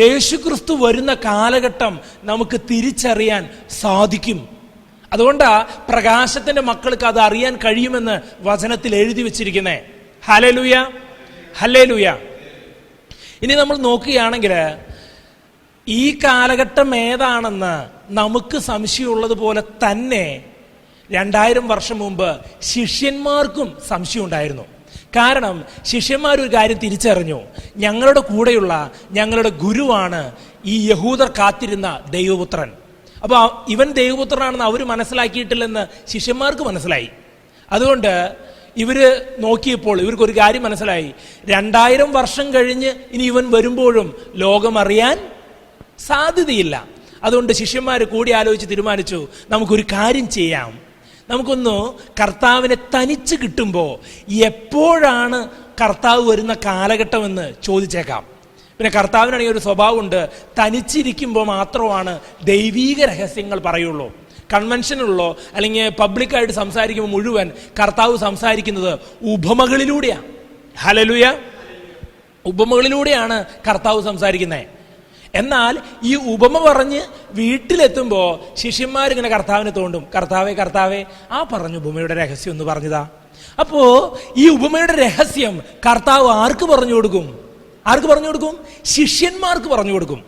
യേശുക്രിസ്തു വരുന്ന കാലഘട്ടം നമുക്ക് തിരിച്ചറിയാൻ സാധിക്കും. അതുകൊണ്ടാ പ്രകാശത്തിന്റെ മക്കൾക്ക് അത് അറിയാൻ കഴിയുമെന്ന് വചനത്തിൽ എഴുതി വെച്ചിരിക്കുന്നേ. ഹലലുയ ഹലലുയ ഇനി നമ്മൾ നോക്കുകയാണെങ്കിൽ ഈ കാലഘട്ടം ഏതാണെന്ന് നമുക്ക് സംശയമുള്ളത് പോലെ തന്നെ രണ്ടായിരം വർഷം മുമ്പ് ശിഷ്യന്മാർക്കും സംശയം ഉണ്ടായിരുന്നു കാരണം ശിഷ്യന്മാർ ഒരു കാര്യം തിരിച്ചറിഞ്ഞു. ഞങ്ങളുടെ കൂടെയുള്ള ഞങ്ങളുടെ ഗുരുവാണ് ഈ യഹൂദർ കാത്തിരുന്ന ദൈവപുത്രൻ. അപ്പോൾ ഇവൻ ദൈവപുത്രനാണെന്ന് അവർ മനസ്സിലാക്കിയിട്ടില്ലെന്ന് ശിഷ്യന്മാർക്ക് മനസ്സിലായി. അതുകൊണ്ട് ഇവർ നോക്കിയപ്പോൾ ഇവർക്കൊരു കാര്യം മനസ്സിലായി. രണ്ടായിരം വർഷം കഴിഞ്ഞ് ഇനി ഇവൻ വരുമ്പോഴും ലോകമറിയാൻ സാധ്യതയില്ല. അതുകൊണ്ട് ശിഷ്യന്മാർ കൂടി ആലോചിച്ച് തീരുമാനിച്ചു നമുക്കൊരു കാര്യം ചെയ്യാം. നമുക്കൊന്ന് കർത്താവിനെ തനിച്ച് കിട്ടുമ്പോൾ എപ്പോഴാണ് കർത്താവ് വരുന്ന കാലഘട്ടമെന്ന് ചോദിച്ചേക്കാം. പിന്നെ കർത്താവിനാണെങ്കിൽ ഒരു സ്വഭാവമുണ്ട്. തനിച്ചിരിക്കുമ്പോൾ മാത്രമാണ് ദൈവീക രഹസ്യങ്ങൾ പറയുള്ളൂ. കൺവെൻഷനുള്ളോ അല്ലെങ്കിൽ പബ്ലിക്കായിട്ട് സംസാരിക്കുമ്പോൾ മുഴുവൻ കർത്താവ് സംസാരിക്കുന്നത് ഉപമകളിലൂടെയാണ് ഹലലുയ ഉപമകളിലൂടെയാണ് കർത്താവ് സംസാരിക്കുന്നത് എന്നാൽ ഈ ഉപമ പറഞ്ഞ് വീട്ടിലെത്തുമ്പോൾ ശിഷ്യന്മാരിങ്ങനെ കർത്താവിനെ തോണ്ടും കർത്താവെ കർത്താവെ ആ പറഞ്ഞു ഉപമയുടെ രഹസ്യം എന്ന് പറഞ്ഞതാ. അപ്പോ ഈ ഉപമയുടെ രഹസ്യം കർത്താവ് ആർക്ക് പറഞ്ഞു കൊടുക്കും? ആർക്ക് പറഞ്ഞു കൊടുക്കും? ശിഷ്യന്മാർക്ക് പറഞ്ഞു കൊടുക്കും.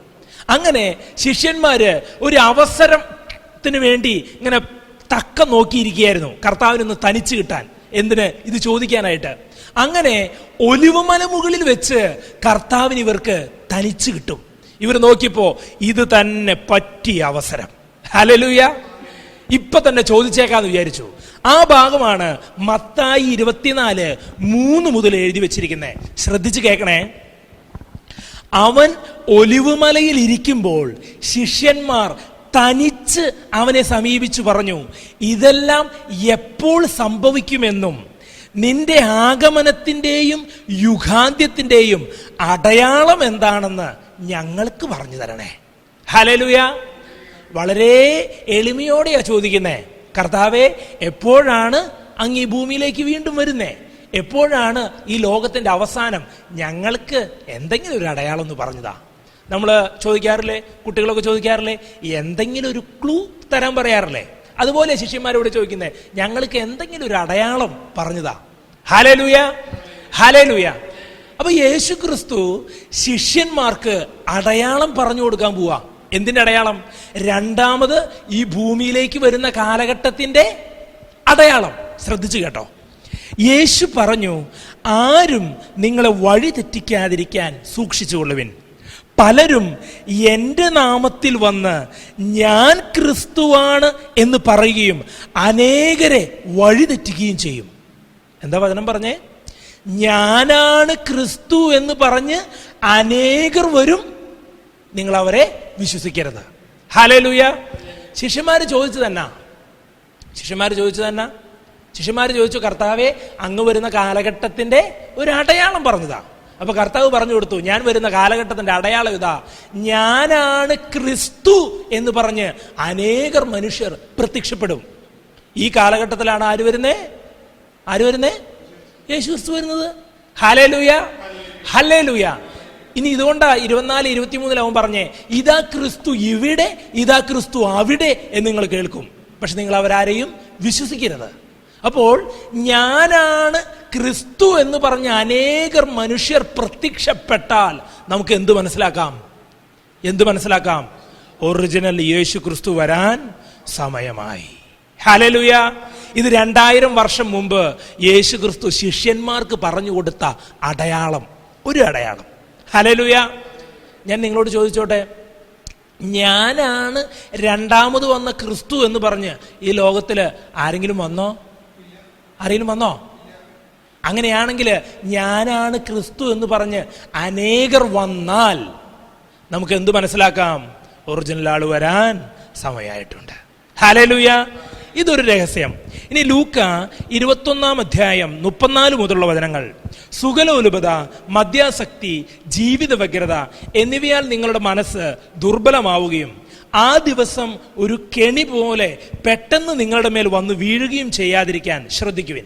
അങ്ങനെ ശിഷ്യന്മാര് ഒരു അവസരത്തിന് വേണ്ടി ഇങ്ങനെ തക്ക നോക്കിയിരിക്കുകയായിരുന്നു കർത്താവിനൊന്ന് തനിച്ച് കിട്ടാൻ. എന്തിന്? ഇത് ചോദിക്കാനായിട്ട്. അങ്ങനെ ഒലിവുമല മുകളിൽ വെച്ച് കർത്താവിന് ഇവർക്ക് തനിച്ച് കിട്ടും. ഇവർ നോക്കിയപ്പോ ഇത് തന്നെ പറ്റിയ അവസരം. ഹലലുയ ഇപ്പൊ തന്നെ ചോദിച്ചേക്കാന്ന് വിചാരിച്ചു. ആ ഭാഗമാണ് മത്തായി ഇരുപത്തിനാല് മൂന്ന് മുതൽ എഴുതി വെച്ചിരിക്കുന്നത് ശ്രദ്ധിച്ചു കേൾക്കണേ അവൻ ഒലിവുമലയിൽ ഇരിക്കുമ്പോൾ ശിഷ്യന്മാർ തനിച്ച് അവനെ സമീപിച്ചു പറഞ്ഞു ഇതെല്ലാം എപ്പോൾ സംഭവിക്കുമെന്നും നിന്റെ ആഗമനത്തിന്റെയും യുഗാന്ത്യത്തിന്റെയും അടയാളം എന്താണെന്ന് ഞങ്ങൾക്ക് പറഞ്ഞു തരണേ. ഹലലുയ വളരെ എളിമയോടെയാ ചോദിക്കുന്നേ. കർത്താവെ എപ്പോഴാണ് അങ്ങ് ഈ ഭൂമിയിലേക്ക് വീണ്ടും വരുന്നേ? എപ്പോഴാണ് ഈ ലോകത്തിന്റെ അവസാനം? ഞങ്ങൾക്ക് എന്തെങ്കിലും ഒരു അടയാളം എന്ന് പറഞ്ഞതാ. നമ്മൾ ചോദിക്കാറില്ലേ? കുട്ടികളൊക്കെ ചോദിക്കാറില്ലേ? എന്തെങ്കിലും ഒരു ക്ലൂ തരാൻ പറയാറില്ലേ? അതുപോലെ ശിഷ്യന്മാരോട് ചോദിക്കുന്നേ ഞങ്ങൾക്ക് എന്തെങ്കിലും ഒരു അടയാളം പറഞ്ഞതാ. ഹലലുയ ഹലലുയ അപ്പൊ യേശു ക്രിസ്തു ശിഷ്യന്മാർക്ക് അടയാളം പറഞ്ഞു കൊടുക്കാൻ പോവാ. എന്തിന്റെ അടയാളം? രണ്ടാമത് ഈ ഭൂമിയിലേക്ക് വരുന്ന കാലഘട്ടത്തിന്റെ അടയാളം. ശ്രദ്ധിച്ചു കേട്ടോ. യേശു പറഞ്ഞു ആരും നിങ്ങളെ വഴി തെറ്റിക്കാതിരിക്കാൻ സൂക്ഷിച്ചുകൊള്ളുവിൻ. പലരും എന്റെ നാമത്തിൽ വന്ന് ഞാൻ ക്രിസ്തുവാണ് എന്ന് പറയുകയും അനേകരെ വഴി തെറ്റിക്കുകയും ചെയ്യും. എന്താ വചനം പറഞ്ഞേ? ഞാനാണ് ക്രിസ്തു എന്ന് പറഞ്ഞ് അനേകർ വരും. നിങ്ങൾ അവരെ വിശ്വസിക്കരുത്. ഹലലുയ ശിഷ്യന്മാർ ചോദിച്ചു തന്നെ ശിഷ്യന്മാർ ചോദിച്ചു തന്നെ ശിഷ്യന്മാർ ചോദിച്ചു കർത്താവെ അങ്ങ് വരുന്ന കാലഘട്ടത്തിന്റെ ഒരു അടയാളം പറഞ്ഞതാ. അപ്പൊ കർത്താവ് പറഞ്ഞു കൊടുത്തു ഞാൻ വരുന്ന കാലഘട്ടത്തിന്റെ അടയാളം ഇതാ. ഞാനാണ് ക്രിസ്തു എന്ന് പറഞ്ഞ് അനേകർ മനുഷ്യർ പ്രത്യക്ഷപ്പെടും. ഈ കാലഘട്ടത്തിലാണ് ആര് വരുന്നേ? ആര് വരുന്നേ? യേശു ക്രിസ്തു വരുന്നത്? ഹലേ ലൂയ ഹലേ ലൂയ ഇനി ഇതുകൊണ്ടാ ഇരുപത്തിനാല് ഇരുപത്തിമൂന്നിൽ അവൻ പറഞ്ഞേ ഇതാ ക്രിസ്തു ഇവിടെ ഇതാ ക്രിസ്തു അവിടെ എന്ന് നിങ്ങൾ കേൾക്കും. പക്ഷെ നിങ്ങൾ അവരാരെയും വിശ്വസിക്കരുത്. അപ്പോൾ ഞാനാണ് ക്രിസ്തു എന്ന് പറഞ്ഞ അനേകർ മനുഷ്യർ പ്രത്യക്ഷപ്പെട്ടാൽ നമുക്ക് എന്ത് മനസ്സിലാക്കാം? എന്ത് മനസ്സിലാക്കാം? ഒറിജിനൽ യേശു ക്രിസ്തു വരാൻ സമയമായി. ഹലലുയ ഇത് രണ്ടായിരം വർഷം മുമ്പ് യേശു ക്രിസ്തു ശിഷ്യന്മാർക്ക് പറഞ്ഞു കൊടുത്ത അടയാളം ഒരു അടയാളം. ഹലലുയ ഞാൻ നിങ്ങളോട് ചോദിച്ചോട്ടെ ഞാനാണ് രണ്ടാമത് വന്ന ക്രിസ്തു എന്ന് പറഞ്ഞ് ഈ ലോകത്തിൽ ആരെങ്കിലും വന്നോ? ആരെങ്കിലും വന്നോ? അങ്ങനെയാണെങ്കിൽ ഞാനാണ് ക്രിസ്തു എന്ന് പറഞ്ഞ് അനേകർ വന്നാൽ നമുക്ക് എന്ത് മനസ്സിലാക്കാം? ഒറിജിനൽ ആൾ വരാൻ സമയമായിട്ടുണ്ട്. ഹലലുയ ഇതൊരു രഹസ്യം. ഇനി ലൂക്ക ഇരുപത്തൊന്നാം അധ്യായം മുപ്പത്തിനാല് മുതലുള്ള വചനങ്ങൾ. സുഖലോലുപത മദ്യാസക്തി ജീവിത വ്യഗ്രത എന്നിവയാൽ നിങ്ങളുടെ മനസ്സ് ദുർബലമാവുകയും ആ ദിവസം ഒരു കെണി പോലെ പെട്ടെന്ന് നിങ്ങളുടെ മേൽ വന്ന് വീഴുകയും ചെയ്യാതിരിക്കാൻ ശ്രദ്ധിക്കുവിൻ.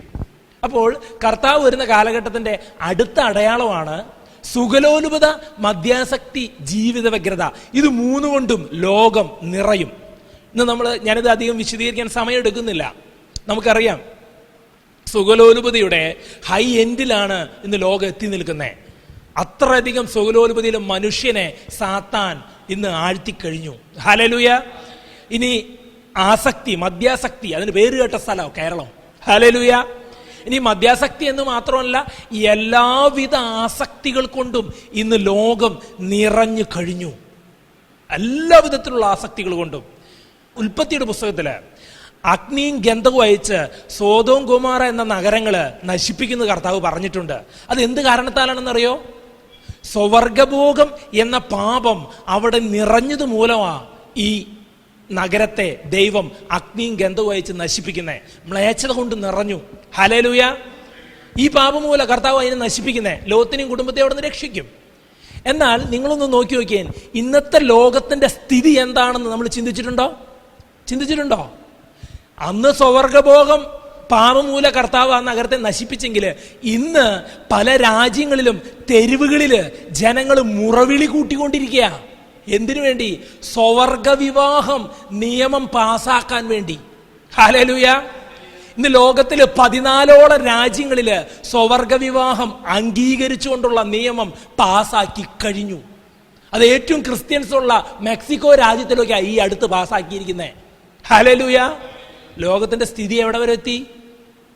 അപ്പോൾ കർത്താവ് വരുന്ന കാലഘട്ടത്തിന്റെ അടുത്ത അടയാളമാണ് സുഖലോലുപത മദ്യാസക്തി ജീവിത വ്യഗ്രത. ഇത് മൂന്നുകൊണ്ടും ലോകം നിറയും. ഇന്ന് നമ്മൾ ഞാനിത് അധികം വിശദീകരിക്കാൻ സമയം എടുക്കുന്നില്ല നമുക്കറിയാം. സുഖലോലുപതയുടെ ഹൈ എൻഡിലാണ് ഇന്ന് ലോകം എത്തി നിൽക്കുന്നത് അത്രയധികം സുഖലോലുപതിയിൽ മനുഷ്യനെ സാത്താൻ ഇന്ന് ആഴ്ത്തി ആഴ്ത്തിക്കഴിഞ്ഞു. ഹലലുയ ഇനി ആസക്തി മദ്യാസക്തി അതിന് പേര് കേട്ട സ്ഥലമാണ് കേരളം. ഹലലുയ ഇനി മദ്യാസക്തി എന്ന് മാത്രമല്ല എല്ലാവിധ ആസക്തികൾ കൊണ്ടും ഇന്ന് ലോകം നിറഞ്ഞു കഴിഞ്ഞു. എല്ലാ വിധത്തിലുള്ള ആസക്തികൾ കൊണ്ടും. ഉൽപ്പത്തിയുടെ പുസ്തകത്തിൽ അഗ്നിയും ഗന്ധവും അയച്ച് സോതവും കുമാര എന്ന നഗരങ്ങൾ നശിപ്പിക്കുന്ന കർത്താവ് പറഞ്ഞിട്ടുണ്ട്. അത് എന്ത് കാരണത്താലാണെന്നറിയോ? സ്വവർഗഭോഗം എന്ന പാപം അവിടെ നിറഞ്ഞത് മൂലമാ ഈ നഗരത്തെ ദൈവം അഗ്നിയും ഗന്ധവും അയച്ച് നശിപ്പിക്കുന്നത് മ്ലേച്ഛത കൊണ്ട് നിറഞ്ഞു. ഹലലൂയ ഈ പാപം മൂല കർത്താവ് അതിനെ നശിപ്പിക്കുന്നത് ലോകത്തിനെയും കുടുംബത്തെ അവിടെ നിന്ന് രക്ഷിക്കും. എന്നാൽ നിങ്ങളൊന്ന് നോക്കി നോക്കിയാൽ ഇന്നത്തെ ലോകത്തിന്റെ സ്ഥിതി എന്താണെന്ന് നമ്മൾ ചിന്തിച്ചിട്ടുണ്ടോ? ചിന്തിച്ചിട്ടുണ്ടോ? അന്ന് സ്വവർഗഭോഗം പാപമൂല കർത്താവ് ആ നഗരത്തെ നശിപ്പിച്ചെങ്കിൽ ഇന്ന് പല രാജ്യങ്ങളിലും തെരുവുകളിൽ ജനങ്ങൾ മുറവിളി കൂട്ടിക്കൊണ്ടിരിക്കുക എന്തിനു വേണ്ടി? സ്വവർഗ വിവാഹം നിയമം പാസാക്കാൻ വേണ്ടി. ഹാലലൂയ ഇന്ന് ലോകത്തിൽ പതിനാലോളം രാജ്യങ്ങളിൽ സ്വവർഗ വിവാഹം അംഗീകരിച്ചുകൊണ്ടുള്ള നിയമം പാസാക്കി കഴിഞ്ഞു. അത് ഏറ്റവും ക്രിസ്ത്യൻസ് ഉള്ള മെക്സിക്കോ രാജ്യത്തിലൊക്കെയാണ് ഈ അടുത്ത് പാസ്സാക്കിയിരിക്കുന്നത് ഹലലുയ. ലോകത്തിന്റെ സ്ഥിതി എവിടെ വരെ എത്തി?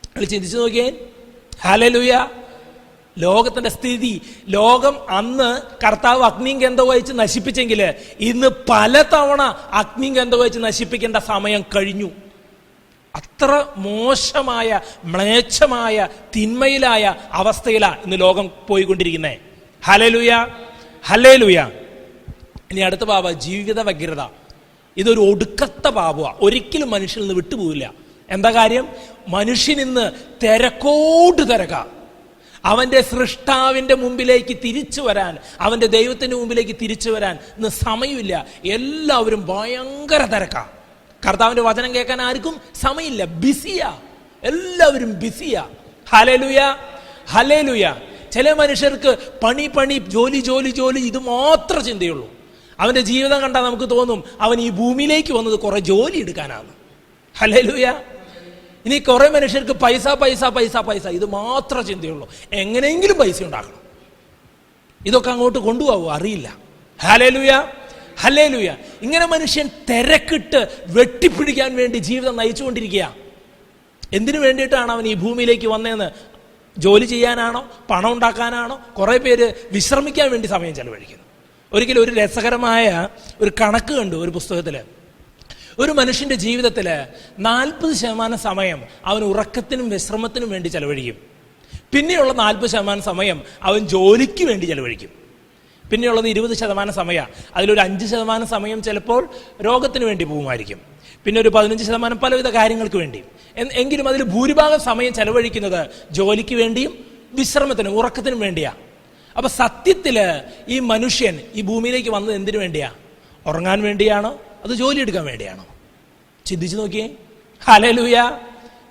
നിങ്ങൾ ചിന്തിച്ചു നോക്കിയേ. ഹലലുയ. ലോകത്തിന്റെ സ്ഥിതി. ലോകം അന്ന് കർത്താവ് അഗ്നിയും ഗന്ധവും വഹിച്ച് നശിപ്പിച്ചെങ്കിൽ ഇന്ന് പലതവണ അഗ്നിയും ഗന്ധവും വഹിച്ച് നശിപ്പിക്കേണ്ട സമയം കഴിഞ്ഞു. അത്ര മോശമായ മ്ലേച്ഛമായ തിന്മയിലായ അവസ്ഥയിലാണ് ഇന്ന് ലോകം പോയിക്കൊണ്ടിരിക്കുന്നത് ഹലലുയ. ഹലേലുയ. ഇനി അടുത്ത ബാബ ജീവിത വ്യഗ്രത. ഇതൊരു ഒടുക്കത്ത പാപമാണ് ഒരിക്കലും മനുഷ്യൻ നിന്ന് വിട്ടുപോകില്ല എന്താ കാര്യം? മനുഷ്യൻ ഇന്ന് തിരക്കോട്ട് തിരക്ക. അവന്റെ സൃഷ്ടാവിന്റെ മുമ്പിലേക്ക് തിരിച്ചു വരാൻ അവന്റെ ദൈവത്തിന്റെ മുമ്പിലേക്ക് തിരിച്ചു വരാൻ ഇന്ന് സമയമില്ല. എല്ലാവരും ഭയങ്കര തിരക്ക. കർത്താവിന്റെ വചനം കേൾക്കാൻ ആർക്കും സമയമില്ല. ബിസിയാ. എല്ലാവരും ബിസിയാ. ഹലേലുയ ഹലേലുയ ചില മനുഷ്യർക്ക് പണി പണി ജോലി ജോലി ജോലി ഇത് മാത്രം ചിന്തയുള്ളൂ. അവന്റെ ജീവിതം കണ്ടാൽ നമുക്ക് തോന്നും അവൻ ഈ ഭൂമിയിലേക്ക് വന്നത് കുറെ ജോലി എടുക്കാനാണ്. ഹലേലുയ ഇനി കുറെ മനുഷ്യർക്ക് പൈസ പൈസ പൈസ പൈസ. ഇത് മാത്രം ചിന്തയുള്ളൂ. എങ്ങനെയെങ്കിലും പൈസ ഉണ്ടാക്കണം. ഇതൊക്കെ അങ്ങോട്ട് കൊണ്ടുപോകുമോ അറിയില്ല. ഹലേലുയ ഹലേലുയ ഇങ്ങനെ മനുഷ്യൻ തിരക്കിട്ട് വെട്ടിപ്പിടിക്കാൻ വേണ്ടി ജീവിതം നയിച്ചുകൊണ്ടിരിക്കുക എന്തിനു വേണ്ടിയിട്ടാണ് അവൻ ഈ ഭൂമിയിലേക്ക് വന്നതെന്ന്? ജോലി ചെയ്യാനാണോ? പണം ഉണ്ടാക്കാനാണോ? കുറേ പേര് വിശ്രമിക്കാൻ വേണ്ടി സമയം ചെലവഴിക്കുന്നു. ഒരിക്കലും ഒരു രസകരമായ ഒരു കണക്ക് കണ്ടു ഒരു പുസ്തകത്തിൽ ഒരു മനുഷ്യന്റെ ജീവിതത്തിൽ നാൽപ്പത് ശതമാനം സമയം അവൻ ഉറക്കത്തിനും വിശ്രമത്തിനും വേണ്ടി ചെലവഴിക്കും. പിന്നെയുള്ള നാൽപ്പത് ശതമാനം സമയം അവൻ ജോലിക്ക് വേണ്ടി ചെലവഴിക്കും. പിന്നെയുള്ളത് ഇരുപത് ശതമാനം സമയമാണ് അതിലൊരു അഞ്ച് ശതമാനം സമയം ചിലപ്പോൾ രോഗത്തിന് വേണ്ടി പോകുമായിരിക്കും. പിന്നെ ഒരു പതിനഞ്ച് ശതമാനം പലവിധ കാര്യങ്ങൾക്ക് വേണ്ടി. എങ്കിലും അതിൽ ഭൂരിഭാഗം സമയം ചെലവഴിക്കുന്നത് ജോലിക്ക് വേണ്ടിയും വിശ്രമത്തിനും ഉറക്കത്തിനും വേണ്ടിയാ. അപ്പൊ സത്യത്തിൽ ഈ മനുഷ്യൻ ഈ ഭൂമിയിലേക്ക് വന്നത് എന്തിനു വേണ്ടിയാ? ഉറങ്ങാൻ വേണ്ടിയാണോ? അത് ജോലി എടുക്കാൻ വേണ്ടിയാണോ? ചിന്തിച്ചു നോക്കിയേ. ഹലേ ലൂയ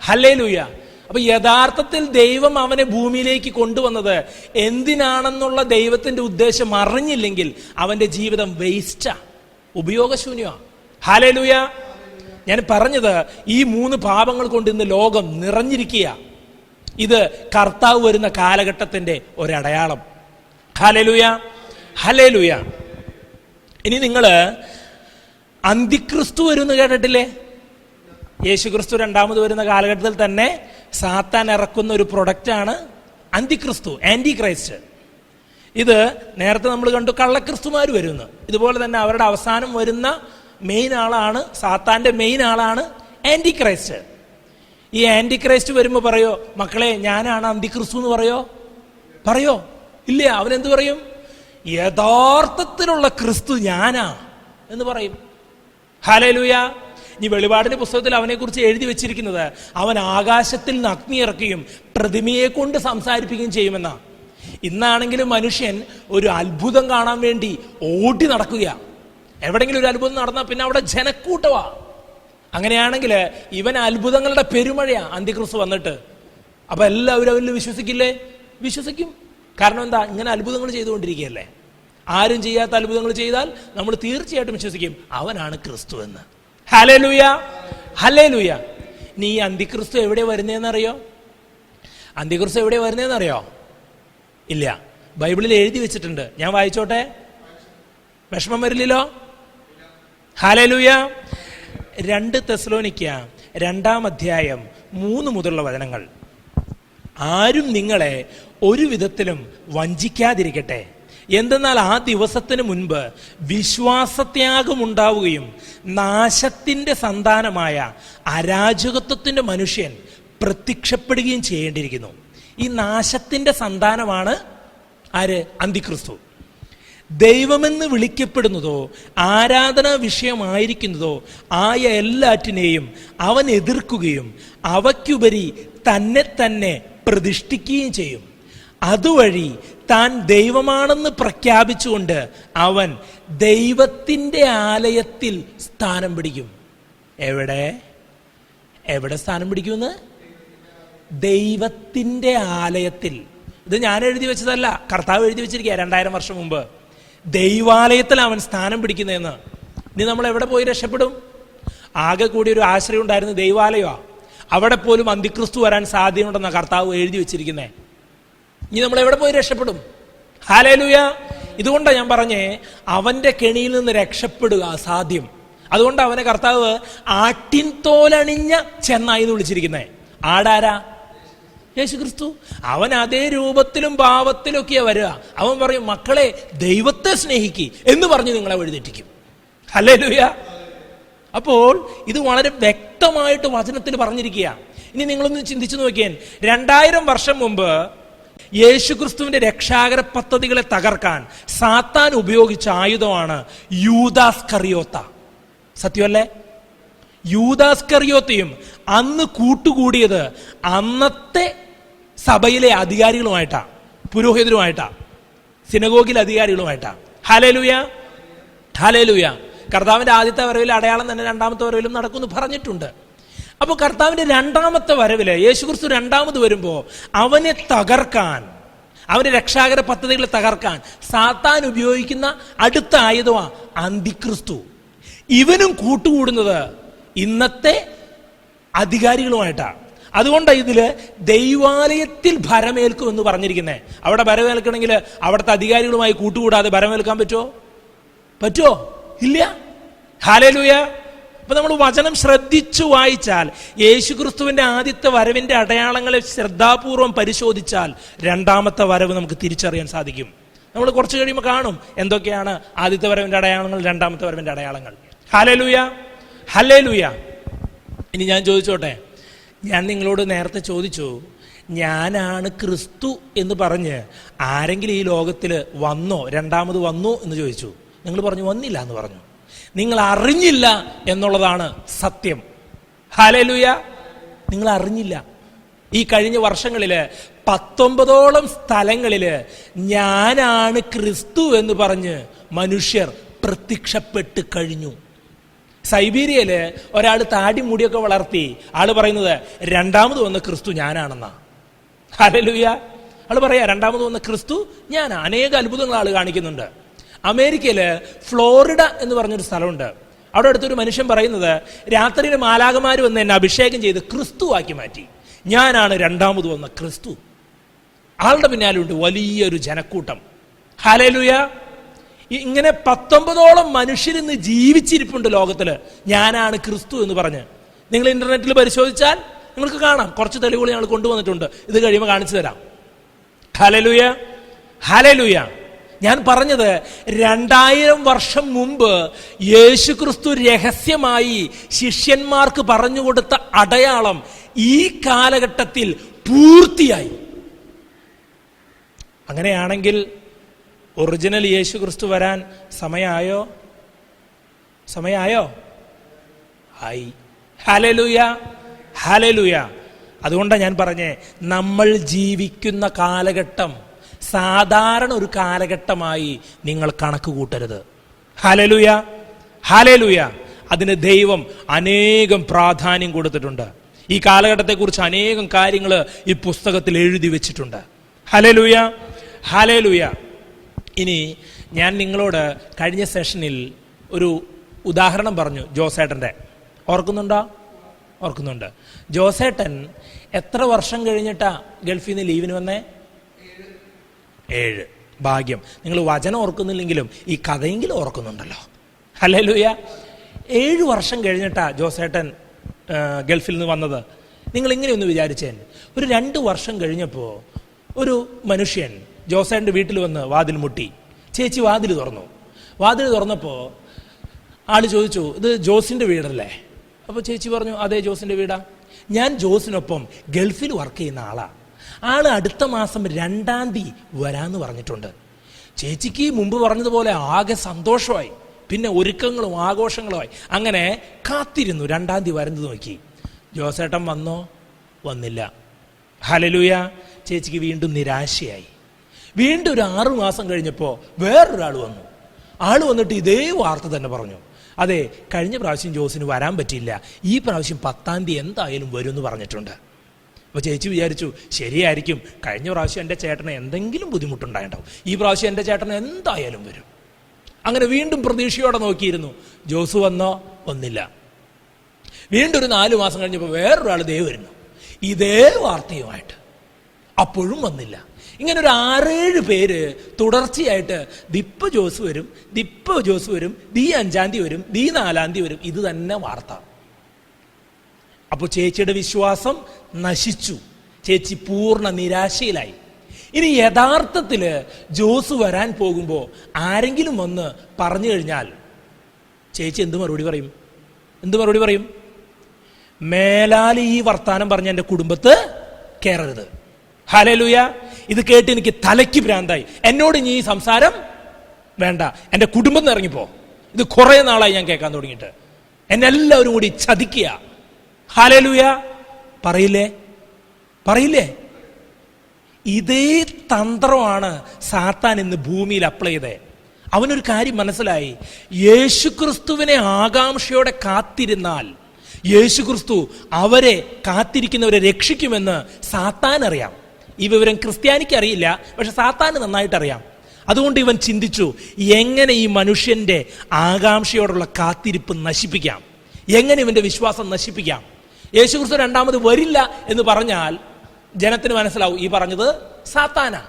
ഹലേ ലൂയ അപ്പൊ യഥാർത്ഥത്തിൽ ദൈവം അവനെ ഭൂമിയിലേക്ക് കൊണ്ടുവന്നത് എന്തിനാണെന്നുള്ള ദൈവത്തിന്റെ ഉദ്ദേശം അറിഞ്ഞില്ലെങ്കിൽ അവന്റെ ജീവിതം വേസ്റ്റാ ഉപയോഗശൂന്യമാ. ഹാലേലൂയ ഞാൻ പറഞ്ഞത് ഈ മൂന്ന് പാപങ്ങൾ കൊണ്ട് ഇന്ന് ലോകം നിറഞ്ഞിരിക്കുക ഇത് കർത്താവ് വരുന്ന കാലഘട്ടത്തിന്റെ ഒരടയാളം. ഹലേലുയ ഹലേലുയ ഇനി നിങ്ങൾ അന്തിക്രിസ്തു വരുമെന്ന് കേട്ടിട്ടില്ലേ? യേശു ക്രിസ്തു രണ്ടാമത് വരുന്ന കാലഘട്ടത്തിൽ തന്നെ സാത്താൻ ഇറക്കുന്ന ഒരു പ്രൊഡക്റ്റാണ് അന്തിക്രിസ്തു ആന്റി ക്രൈസ്റ്റ് ഇത് നേരത്തെ നമ്മൾ കണ്ടു കള്ളക്രിസ്തുമാർ വരുന്നു. ഇതുപോലെ തന്നെ അവരുടെ അവസാനം വരുന്ന മെയിൻ ആളാണ് സാത്താന്റെ മെയിൻ ആളാണ് ആന്റി ക്രൈസ്റ്റ് ഈ ആന്റി ക്രൈസ്റ്റ് വരുമ്പോൾ പറയോ മക്കളെ ഞാനാണ് അന്തിക്രിസ്തു എന്ന് പറയോ? പറയോ? ഇല്ല അവനെന്ത് പറയും? യഥാർത്ഥത്തിലുള്ള ക്രിസ്തു ഞാനാ എന്ന് പറയും. ഹലലുയ ഇനി വെളിപാടിന്റെ പുസ്തകത്തിൽ അവനെ കുറിച്ച് എഴുതി വെച്ചിരിക്കുന്നത് അവൻ ആകാശത്തിൽ നിന്ന് അഗ്നി ഇറക്കുകയും പ്രതിമയെ കൊണ്ട് സംസാരിപ്പിക്കുകയും ചെയ്യുമെന്നാ. ഇന്നാണെങ്കിലും മനുഷ്യൻ ഒരു അത്ഭുതം കാണാൻ വേണ്ടി ഓടി നടക്കുക എവിടെങ്കിലും ഒരു അത്ഭുതം നടന്നാൽ പിന്നെ അവിടെ ജനക്കൂട്ടവാ. അങ്ങനെയാണെങ്കിൽ ഇവൻ അത്ഭുതങ്ങളുടെ പെരുമഴയാ അന്തിക്രിസ്തു വന്നിട്ട്. അപ്പൊ എല്ലാവരും അവരിൽ വിശ്വസിക്കില്ലേ? വിശ്വസിക്കും. കാരണം എന്താ? ഇങ്ങനെ അത്ഭുതങ്ങൾ ചെയ്തുകൊണ്ടിരിക്കുകയല്ലേ? ആരും ചെയ്യാത്ത അത്ഭുതങ്ങൾ ചെയ്താൽ നമ്മൾ തീർച്ചയായിട്ടും വിശ്വസിക്കും അവനാണ് ക്രിസ്തു എന്ന്. ഹലേ ലൂയ ഹലേ ലൂയ നീ അന്തിക്രിസ്തു എവിടെ വരുന്നതെന്നറിയോ അന്തിക്രിസ്തു എവിടെ വരുന്നതെന്നറിയോ ഇല്ല. ബൈബിളിൽ എഴുതി വെച്ചിട്ടുണ്ട്. ഞാൻ വായിച്ചോട്ടെ? വിഷമം വരില്ലല്ലോ? ഹലേ ലൂയ രണ്ട് തെസ്ലോനിക്ക രണ്ടാം അധ്യായം മൂന്ന് മുതലുള്ള വചനങ്ങൾ. ആരും നിങ്ങളെ ഒരു വിധത്തിലും വഞ്ചിക്കാതിരിക്കട്ടെ. എന്തെന്നാൽ ആ ദിവസത്തിന് മുൻപ് വിശ്വാസത്യാഗം ഉണ്ടാവുകയും നാശത്തിന്റെ സന്താനമായ അരാജകത്വത്തിന്റെ മനുഷ്യൻ പ്രത്യക്ഷപ്പെടുകയും ചെയ്യേണ്ടിയിരിക്കുന്നു. ഈ നാശത്തിന്റെ സന്താനമാണ് ആര്? അന്തിക്രിസ്തു. ദൈവമെന്ന് വിളിക്കപ്പെടുന്നതോ ആരാധനാ വിഷയമായിരിക്കുന്നതോ ആയ എല്ലാറ്റിനെയും അവൻ എതിർക്കുകയും അവയ്ക്കുപരി തന്നെ തന്നെ പ്രതിഷ്ഠിക്കുകയും ചെയ്യും. അതുവഴി താൻ ദൈവമാണെന്ന് പ്രഖ്യാപിച്ചുകൊണ്ട് അവൻ ദൈവത്തിന്റെ ആലയത്തിൽ സ്ഥാനം പിടിക്കും. എവിടെ? എവിടെ സ്ഥാനം പിടിക്കുമെന്ന്? ദൈവത്തിന്റെ ആലയത്തിൽ. ഇത് ഞാൻ എഴുതി വെച്ചതല്ല കർത്താവ് എഴുതി വെച്ചിരിക്കുക രണ്ടായിരം വർഷം മുമ്പ്. ദൈവാലയത്തിൽ അവൻ സ്ഥാനം പിടിക്കുന്നതെന്ന്. ഇനി നമ്മൾ എവിടെ പോയി രക്ഷപ്പെടും? ആകെ കൂടി ഒരു ആശ്രയം ഉണ്ടായിരുന്നു ദൈവാലയമാ. അവിടെ പോലും അന്തിക്രിസ്തു വരാൻ സാധ്യതയുണ്ടെന്ന കർത്താവ് എഴുതി വെച്ചിരിക്കുന്നത് ഇനി നമ്മൾ എവിടെ പോയി രക്ഷപ്പെടും? ഹാലേലുയ. ഇതുകൊണ്ടാണ് ഞാൻ പറഞ്ഞേ അവന്റെ കെണിയിൽ നിന്ന് രക്ഷപ്പെടുക സാധ്യം അതുകൊണ്ട് അവനെ കർത്താവ് ആട്ടിൻ തോലണിഞ്ഞ ചെന്നായി എന്ന് വിളിച്ചിരിക്കുന്നത് ആടാരാ? യേശു ക്രിസ്തു അവൻ അതേ രൂപത്തിലും ഭാവത്തിലും ഒക്കെ വരിക. അവൻ പറയും മക്കളെ ദൈവത്തെ സ്നേഹിക്കി എന്ന് പറഞ്ഞ് നിങ്ങളെ വഴിതെറ്റിക്കും. അല്ലേ ലൂയ അപ്പോൾ ഇത് വളരെ വ്യക്തമായിട്ട് വചനത്തിൽ പറഞ്ഞിരിക്കുക ഇനി നിങ്ങളൊന്ന് ചിന്തിച്ചു നോക്കിയേൻ രണ്ടായിരം വർഷം മുമ്പ് യേശുക്രിസ്തുവിന്റെ രക്ഷാകര പദ്ധതികളെ തകർക്കാൻ സാത്താൻ ഉപയോഗിച്ച ആയുധമാണ് യൂദാസ് കറിയോത്ത. സത്യമല്ലേ? യൂദാസ് കറിയോത്തയും അന്ന് കൂട്ടുകൂടിയത് അന്നത്തെ സഭയിലെ അധികാരികളുമായിട്ടാ പുരോഹിതരുമായിട്ടാ സിനഗോഗിലെ അധികാരികളുമായിട്ടാ. ഹലലുയ ഹലേലുയ കർത്താവിന്റെ ആദ്യത്തെ വരവിൽ അടയാളം തന്നെ രണ്ടാമത്തെ വരവിലും നടക്കുമെന്ന് പറഞ്ഞിട്ടുണ്ട്. അപ്പോൾ കർത്താവിന്റെ രണ്ടാമത്തെ വരവിൽ യേശുക്രിസ്തു രണ്ടാമത് വരുമ്പോൾ അവനെ തകർക്കാൻ അവന്റെ രക്ഷാകര പദ്ധതികളെ തകർക്കാൻ സാത്താൻ ഉപയോഗിക്കുന്ന അടുത്ത ആയുധമാണ് അന്തിക്രിസ്തു. ഇവനും കൂട്ടുകൂടുന്നത് ഇന്നത്തെ അധികാരികളുമായിട്ടാണ്. അതുകൊണ്ടാണ് ഇതിൽ ദൈവാലയത്തിൽ ഭരമേൽക്കും എന്ന് പറഞ്ഞിരിക്കുന്നത് അവിടെ ഭരമേൽക്കണമെങ്കിൽ അവിടുത്തെ അധികാരികളുമായി കൂട്ടുകൂടാതെ ഭരമേൽക്കാൻ പറ്റുമോ പറ്റുമോ ഇല്ല. ഹാലലൂയ. അപ്പൊ നമ്മൾ വചനം ശ്രദ്ധിച്ചു വായിച്ചാൽ യേശുക്രിസ്തുവിന്റെ ആദ്യത്തെ വരവിന്റെ അടയാളങ്ങളെ ശ്രദ്ധാപൂർവം പരിശോധിച്ചാൽ രണ്ടാമത്തെ വരവ് നമുക്ക് തിരിച്ചറിയാൻ സാധിക്കും. നമ്മൾ കുറച്ച് കഴിയുമ്പോൾ കാണും എന്തൊക്കെയാണ് ആദ്യത്തെ വരവിന്റെ അടയാളങ്ങൾ രണ്ടാമത്തെ വരവിന്റെ അടയാളങ്ങൾ. ഹലലൂയ. ഹലേലൂയ. ഇനി ഞാൻ ചോദിച്ചോട്ടെ? ഞാൻ നിങ്ങളോട് നേരത്തെ ചോദിച്ചു ഞാനാണ് ക്രിസ്തു എന്ന് പറഞ്ഞ് ആരെങ്കിലും ഈ ലോകത്തിൽ വന്നോ രണ്ടാമത് വന്നോ എന്ന് ചോദിച്ചു. നിങ്ങൾ പറഞ്ഞു വന്നില്ല എന്ന് പറഞ്ഞു. നിങ്ങൾ അറിഞ്ഞില്ല എന്നുള്ളതാണ് സത്യം. ഹാലലുയ നിങ്ങൾ അറിഞ്ഞില്ല ഈ കഴിഞ്ഞ വർഷങ്ങളിൽ പത്തൊമ്പതോളം സ്ഥലങ്ങളിൽ ഞാനാണ് ക്രിസ്തു എന്ന് പറഞ്ഞ് മനുഷ്യർ പ്രത്യക്ഷപ്പെട്ട് കഴിഞ്ഞു. സൈബീരിയയിൽ ഒരാൾ താടി മുടിയൊക്കെ വളർത്തി ആൾ പറയുന്നത് രണ്ടാമത് വന്ന ക്രിസ്തു ഞാനാണെന്നാ. ഹലലുയ ആൾ പറയാ രണ്ടാമത് വന്ന ക്രിസ്തു ഞാൻ അനേക അത്ഭുതങ്ങൾ ആൾ കാണിക്കുന്നുണ്ട്. അമേരിക്കയിൽ ഫ്ലോറിഡ എന്ന് പറഞ്ഞൊരു സ്ഥലമുണ്ട്. അവിടെ അടുത്തൊരു മനുഷ്യൻ പറയുന്നത് രാത്രിയിൽ മാലാകമാര് വന്ന് എന്നെ അഭിഷേകം ചെയ്ത് ക്രിസ്തു ആക്കി മാറ്റി. ഞാനാണ് രണ്ടാമത് വന്ന ക്രിസ്തു. ആളുടെ പിന്നാലുണ്ട് വലിയൊരു ജനക്കൂട്ടം. ഹലലുയ ഇങ്ങനെ പത്തൊമ്പതോളം മനുഷ്യർ ഇന്ന് ജീവിച്ചിരിപ്പുണ്ട് ലോകത്തിൽ ഞാനാണ് ക്രിസ്തു എന്ന് പറഞ്ഞ്. നിങ്ങൾ ഇന്റർനെറ്റിൽ പരിശോധിച്ചാൽ നിങ്ങൾക്ക് കാണാം. കുറച്ച് തെളിവുകൾ ഞങ്ങൾ കൊണ്ടുവന്നിട്ടുണ്ട്. ഇത് കഴിയുമ്പോൾ കാണിച്ചു തരാം. ഹലലുയ ഹലലുയ ഞാൻ പറഞ്ഞത് രണ്ടായിരം വർഷം മുമ്പ് യേശുക്രിസ്തു രഹസ്യമായി ശിഷ്യന്മാർക്ക് പറഞ്ഞു കൊടുത്ത അടയാളം ഈ കാലഘട്ടത്തിൽ പൂർത്തിയായി. അങ്ങനെയാണെങ്കിൽ ഒറിജിനൽ യേശു ക്രിസ്തു വരാൻ സമയമായോ സമയമായോ ആയി. ഹലലുയ ഹലലുയ അതുകൊണ്ടാണ് ഞാൻ പറഞ്ഞേ നമ്മൾ ജീവിക്കുന്ന കാലഘട്ടം സാധാരണ ഒരു കാലഘട്ടമായി നിങ്ങൾ കണക്ക് കൂട്ടരുത്. ഹലലുയ ഹലലുയ അതിന് ദൈവം അനേകം പ്രാധാന്യം കൊടുത്തിട്ടുണ്ട്. ഈ കാലഘട്ടത്തെക്കുറിച്ച് അനേകം കാര്യങ്ങൾ ഈ പുസ്തകത്തിൽ എഴുതി വെച്ചിട്ടുണ്ട്. ഹലലുയ ഹലലുയ ഇനി ഞാൻ നിങ്ങളോട് കഴിഞ്ഞ സെഷനിൽ ഒരു ഉദാഹരണം പറഞ്ഞു ജോസേട്ടന്റെ. ഓർക്കുന്നുണ്ടോ? ഓർക്കുന്നുണ്ട്. ജോസേട്ടൻ എത്ര വർഷം കഴിഞ്ഞിട്ടാ ഗൾഫിൽ നിന്ന് ലീവിന് വന്നേ? ഏഴ്. ഭാഗ്യം. നിങ്ങൾ വചനം ഓർക്കുന്നില്ലെങ്കിലും ഈ കഥയെങ്കിലും ഓർക്കുന്നുണ്ടല്ലോ. അല്ലേ ലൂയ ഏഴ് വർഷം കഴിഞ്ഞിട്ടാ ജോസേട്ടൻ ഗൾഫിൽ നിന്ന് വന്നത്. നിങ്ങൾ ഇങ്ങനെയൊന്ന് വിചാരിച്ചേ ഒരു രണ്ട് വർഷം കഴിഞ്ഞപ്പോൾ ഒരു മനുഷ്യൻ ജോസേട്ടന്റെ വീട്ടിൽ വന്ന് വാതിൽ മുട്ടി. ചേച്ചി വാതിൽ തുറന്നു. വാതിൽ തുറന്നപ്പോൾ ആൾ ചോദിച്ചു ഇത് ജോസിന്റെ വീടല്ലേ? അപ്പോൾ ചേച്ചി പറഞ്ഞു അതേ ജോസിന്റെ വീടാ. ഞാൻ ജോസിനൊപ്പം ഗൾഫിൽ വർക്ക് ചെയ്യുന്ന ആളാ. ആൾ അടുത്ത മാസം രണ്ടാം തീയതി വരാന്ന് പറഞ്ഞിട്ടുണ്ട്. ചേച്ചിക്ക് മുമ്പ് പറഞ്ഞതുപോലെ ആകെ സന്തോഷമായി. പിന്നെ ഒരുക്കങ്ങളും ആഘോഷങ്ങളുമായി. അങ്ങനെ കാത്തിരുന്നു രണ്ടാം തീയതി വരുന്നത് നോക്കി. ജോസേട്ടൻ വന്നോ? വന്നില്ല. ഹലലുയ ചേച്ചിക്ക് വീണ്ടും നിരാശയായി. വീണ്ടും ഒരു ആറു മാസം കഴിഞ്ഞപ്പോൾ വേറൊരാൾ വന്നു. ആൾ വന്നിട്ട് ഇതേ വാർത്ത തന്നെ പറഞ്ഞു. അതെ കഴിഞ്ഞ പ്രാവശ്യം ജോസിന് വരാൻ പറ്റിയില്ല. ഈ പ്രാവശ്യം പത്താം തീയതി എന്തായാലും വരും എന്ന് പറഞ്ഞിട്ടുണ്ട്. അപ്പോൾ ചേച്ചി വിചാരിച്ചു ശരിയായിരിക്കും. കഴിഞ്ഞ പ്രാവശ്യം എന്റെ ചേട്ടന് എന്തെങ്കിലും ബുദ്ധിമുട്ടുണ്ടായിട്ടുണ്ടാവും. ഈ പ്രാവശ്യം എന്റെ ചേട്ടന് എന്തായാലും വരും. അങ്ങനെ വീണ്ടും പ്രതീക്ഷയോടെ നോക്കിയിരുന്നു. ജോസ് വന്നോ? വന്നില്ല. വീണ്ടും ഒരു നാല് മാസം കഴിഞ്ഞപ്പോൾ വേറൊരാൾ ദേ വരുന്നു. ഇതേ വാർത്തയുമായിട്ട്. അപ്പോഴും വന്നില്ല. ഇങ്ങനെ ഒരു ആറേഴ് പേര് തുടർച്ചയായിട്ട് ദിപ്പ ജോസ് വരും ദിപ്പ ജോസ് വരും ദീ അഞ്ചാം തീയതി വരും ദീ നാലാം തീയതി വരും. ഇത് തന്നെ വാർത്ത. അപ്പോൾ ചേച്ചിയുടെ വിശ്വാസം നശിച്ചു. ചേച്ചി പൂർണ നിരാശയിലായി. ഇനി യഥാർത്ഥത്തിൽ ജോസ് വരാൻ പോകുമ്പോൾ ആരെങ്കിലും വന്ന് പറഞ്ഞു കഴിഞ്ഞാൽ ചേച്ചി എന്ത് മറുപടി പറയും? എന്ത് മറുപടി പറയും? മേലാൽ ഈ വർത്താനം പറഞ്ഞ എന്റെ കുടുംബത്ത് കയറരുത്. ഹലലുയ ഇത് കേട്ട് എനിക്ക് തലയ്ക്ക് ഭ്രാന്തായി. എന്നോട് ഇനി ഈ സംസാരം വേണ്ട. എന്റെ കുടുംബം ഇറങ്ങിപ്പോ ഇത് കുറേ നാളായി ഞാൻ കേൾക്കാൻ തുടങ്ങിയിട്ട്. എന്നെ എല്ലാവരും കൂടി ചതിക്കുക. ഹലലുയ. പറയില്ലേ? പറയില്ലേ? ഇതേ തന്ത്രമാണ് സാത്താൻ ഇന്ന് ഭൂമിയിൽ അപ്ലൈ ചെയ്തേ. അവനൊരു കാര്യം മനസ്സിലായി. യേശുക്രിസ്തുവിനെ ആകാംക്ഷയോടെ കാത്തിരുന്നാൽ യേശുക്രിസ്തു അവരെ കാത്തിരിക്കുന്നവരെ രക്ഷിക്കുമെന്ന് സാത്താൻ അറിയാം. ഈ വിവരം ക്രിസ്ത്യാനിക്ക് അറിയില്ല പക്ഷെ സാത്താന് നന്നായിട്ട് അറിയാം. അതുകൊണ്ട് ഇവൻ ചിന്തിച്ചു എങ്ങനെ ഈ മനുഷ്യന്റെ ആകാംക്ഷയോടുള്ള കാത്തിരിപ്പ് നശിപ്പിക്കാം? എങ്ങനെ ഇവന്റെ വിശ്വാസം നശിപ്പിക്കാം? യേശുക്രിസ്തു രണ്ടാമത് വരില്ല എന്ന് പറഞ്ഞാൽ ജനത്തിന് മനസ്സിലാവും ഈ പറഞ്ഞത് സാത്താന.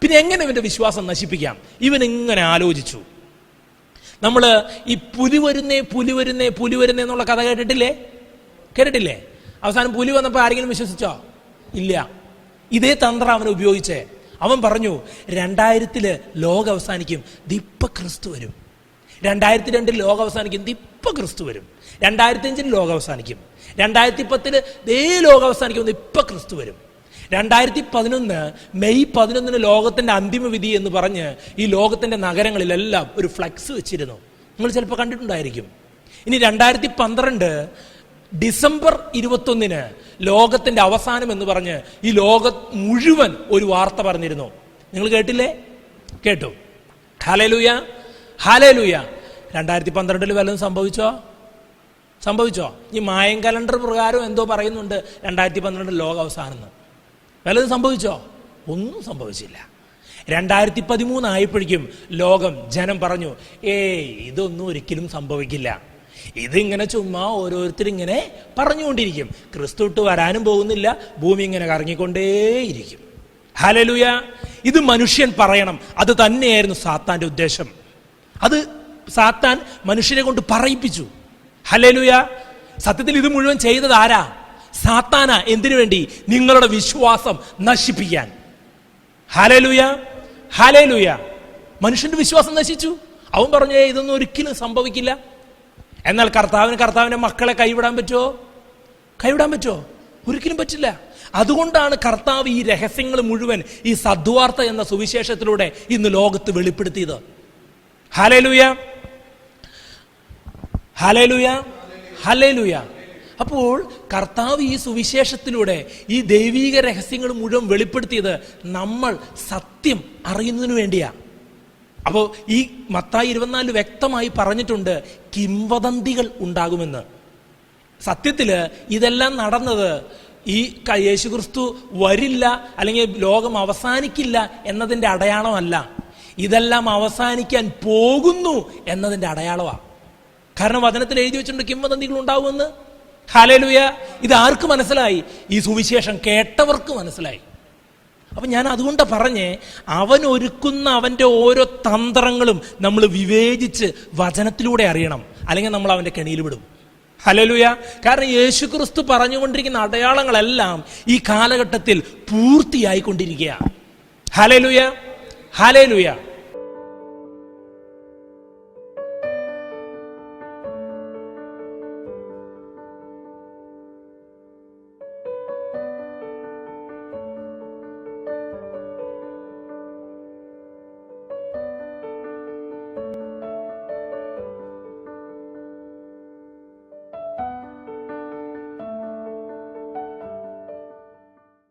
പിന്നെ എങ്ങനെ ഇവന്റെ വിശ്വാസം നശിപ്പിക്കാം? ഇവൻ ഇങ്ങനെ ആലോചിച്ചു. നമ്മൾ ഈ പുലി വരുന്നേ പുലി വരുന്നേ പുലി വരുന്നേ എന്നുള്ള കഥ കേട്ടിട്ടില്ലേ? കേട്ടിട്ടില്ലേ? അവസാനം പുലി വന്നപ്പോൾ ആരെങ്കിലും വിശ്വസിച്ചോ? ഇല്ല. ഇതേ തന്ത്രം അവൻ ഉപയോഗിച്ചേ. അവൻ പറഞ്ഞു രണ്ടായിരത്തിൽ ലോകം അവസാനിക്കും ദിപ്പ ക്രിസ്തു വരും. രണ്ടായിരത്തി രണ്ടിൽ ലോകം അവസാനിക്കും ദിപ്പ ക്രിസ്തു വരും. രണ്ടായിരത്തി അഞ്ചിൽ ലോകം അവസാനിക്കും രണ്ടായിരത്തി പത്തിൽ ദേ ലോകം അവസാനിക്കുമെന്ന് ഇപ്പൊ ക്രിസ്തു വരും. രണ്ടായിരത്തി പതിനൊന്ന് മെയ് പതിനൊന്നിന് ലോകത്തിന്റെ അന്തിമ വിധി എന്ന് പറഞ്ഞ് ഈ ലോകത്തിന്റെ നഗരങ്ങളിലെല്ലാം ഒരു ഫ്ലക്സ് വെച്ചിരുന്നു. നിങ്ങൾ ചിലപ്പോൾ കണ്ടിട്ടുണ്ടായിരിക്കും. ഇനി രണ്ടായിരത്തി പന്ത്രണ്ട് ഡിസംബർ ഇരുപത്തൊന്നിന് ലോകത്തിന്റെ അവസാനം എന്ന് പറഞ്ഞ് ഈ ലോക മുഴുവൻ ഒരു വാർത്ത പറഞ്ഞിരുന്നു. നിങ്ങൾ കേട്ടില്ലേ? കേട്ടു. ഹാലേലൂയ ഹാലേലൂയ രണ്ടായിരത്തി പന്ത്രണ്ടിൽ വല്ലതും സംഭവിച്ചോ? സംഭവിച്ചോ? ഈ മായം കലണ്ടർ പ്രകാരം എന്തോ പറയുന്നുണ്ട് രണ്ടായിരത്തി പന്ത്രണ്ട് ലോക അവസാനം വല്ലതും സംഭവിച്ചോ? ഒന്നും സംഭവിച്ചില്ല. രണ്ടായിരത്തി പതിമൂന്നായപ്പോഴേക്കും ലോകം ജനം പറഞ്ഞു ഏയ് ഇതൊന്നും ഒരിക്കലും സംഭവിക്കില്ല. ഇതിങ്ങനെ ചുമ്മാ ഓരോരുത്തരിങ്ങനെ പറഞ്ഞുകൊണ്ടിരിക്കും. ക്രിസ്തു ഇട്ട് വരാനും പോകുന്നില്ല ഭൂമി ഇങ്ങനെ കറങ്ങിക്കൊണ്ടേയിരിക്കും. ഹലലുയ ഇത് മനുഷ്യൻ പറയണം. അത് തന്നെയായിരുന്നു സാത്താന്റെ ഉദ്ദേശം. അത് സാത്താൻ മനുഷ്യനെ കൊണ്ട് പറയിപ്പിച്ചു. ഹലലുയ സത്യത്തിൽ ഇത് മുഴുവൻ ചെയ്തത് ആരാ? സാത്താന. എന്തിനു വേണ്ടി? നിങ്ങളുടെ വിശ്വാസം നശിപ്പിക്കാൻ. ഹലലുയ ഹലലുയ മനുഷ്യന്റെ വിശ്വാസം നശിച്ചു. അവൻ പറഞ്ഞു ഇതൊന്നും ഒരിക്കലും സംഭവിക്കില്ല. എന്നാൽ കർത്താവിന് കർത്താവിന്റെ മക്കളെ കൈവിടാൻ പറ്റുമോ? കൈവിടാൻ പറ്റുമോ? ഒരിക്കലും പറ്റില്ല. അതുകൊണ്ടാണ് കർത്താവ് ഈ രഹസ്യങ്ങൾ മുഴുവൻ ഈ സദ്വാർത്ത എന്ന സുവിശേഷത്തിലൂടെ ഇന്ന് ലോകത്ത് വെളിപ്പെടുത്തിയത്. ഹലലുയ ഹലലുയ ഹലലുയ അപ്പോൾ കർത്താവ് ഈ സുവിശേഷത്തിലൂടെ ഈ ദൈവീക രഹസ്യങ്ങൾ മുഴുവൻ വെളിപ്പെടുത്തിയത് നമ്മൾ സത്യം അറിയുന്നതിന് വേണ്ടിയാ. അപ്പോൾ ഈ മത്തായി ഇരുപത്തിനാല് വ്യക്തമായി പറഞ്ഞിട്ടുണ്ട് കിംവദന്തികൾ ഉണ്ടാകുമെന്ന്. സത്യത്തിൽ ഇതെല്ലാം നടന്നത് ഈ യേശു യേശുക്രിസ്തു വരില്ല അല്ലെങ്കിൽ ലോകം അവസാനിക്കില്ല എന്നതിന്റെ അടയാളമല്ല. ഇതെല്ലാം അവസാനിക്കാൻ പോകുന്നു എന്നതിന്റെ അടയാളമാണ് കാരണം വചനത്തിൽ എഴുതി വെച്ചിട്ടുണ്ട് കിംവദന്തികൾ ഉണ്ടാവുമെന്ന് ഹാലലുയ ഇത് ആർക്ക് മനസ്സിലായി? ഈ സുവിശേഷം കേട്ടവർക്ക് മനസ്സിലായി. അപ്പം ഞാൻ അതുകൊണ്ട് പറഞ്ഞ് അവൻ ഒരുക്കുന്ന അവന്റെ ഓരോ തന്ത്രങ്ങളും നമ്മൾ വിവേചിച്ച് വചനത്തിലൂടെ അറിയണം. അല്ലെങ്കിൽ നമ്മൾ അവന്റെ കെണിയിൽ വിടും. ഹലലുയ കാരണം യേശു ക്രിസ്തു പറഞ്ഞുകൊണ്ടിരിക്കുന്ന അടയാളങ്ങളെല്ലാം ഈ കാലഘട്ടത്തിൽ പൂർത്തിയായിക്കൊണ്ടിരിക്കുക ഹലലുയ ഹലലുയ